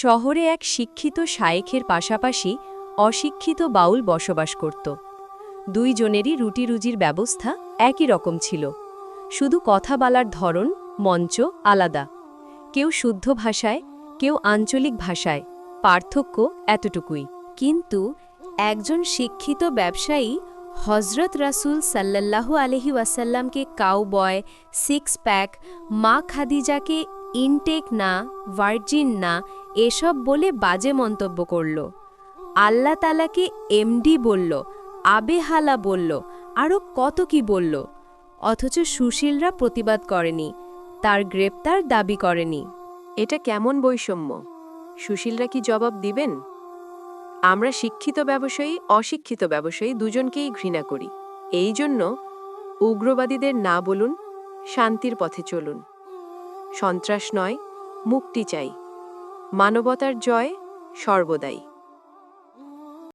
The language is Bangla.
শহরে এক শিক্ষিত শায়েখের পাশাপাশি অশিক্ষিত বাউল বসবাস করত। দুইজনেরই রুটি রুজির ব্যবস্থা একই রকম ছিল। শুধু কথা বলার ধরন, মঞ্চ আলাদা। কেউ শুদ্ধ ভাষায়, কেউ আঞ্চলিক ভাষায়, পার্থক্য এতটুকুই। কিন্তু একজন শিক্ষিত ব্যবসায়ী হজরত রাসূল সাল্লাল্লাহু আলহি ওয়াসাল্লামকে কাউবয় সিক্স প্যাক মা খাদিজাকে ইনটেক না, ভার্জিন না, এসব বলে বাজে মন্তব্য করল। আল্লাহ তালাকে এমডি বলল আবেহালা বলল আরও কত কি বলল। অথচ সুশীলরা প্রতিবাদ করেনি, তার গ্রেপ্তার দাবি করেনি। এটা কেমন বৈষম্য? সুশীলরা কি জবাব দিবেন? আমরা শিক্ষিত ব্যবসায়ী, অশিক্ষিত ব্যবসায়ী দুজনকেই ঘৃণা করি। এই জন্য উগ্রবাদীদের না বলুন, শান্তির পথে চলুন। সন্ত্রাস নয় মুক্তি চাই। মানবতার জয় সর্বদাই।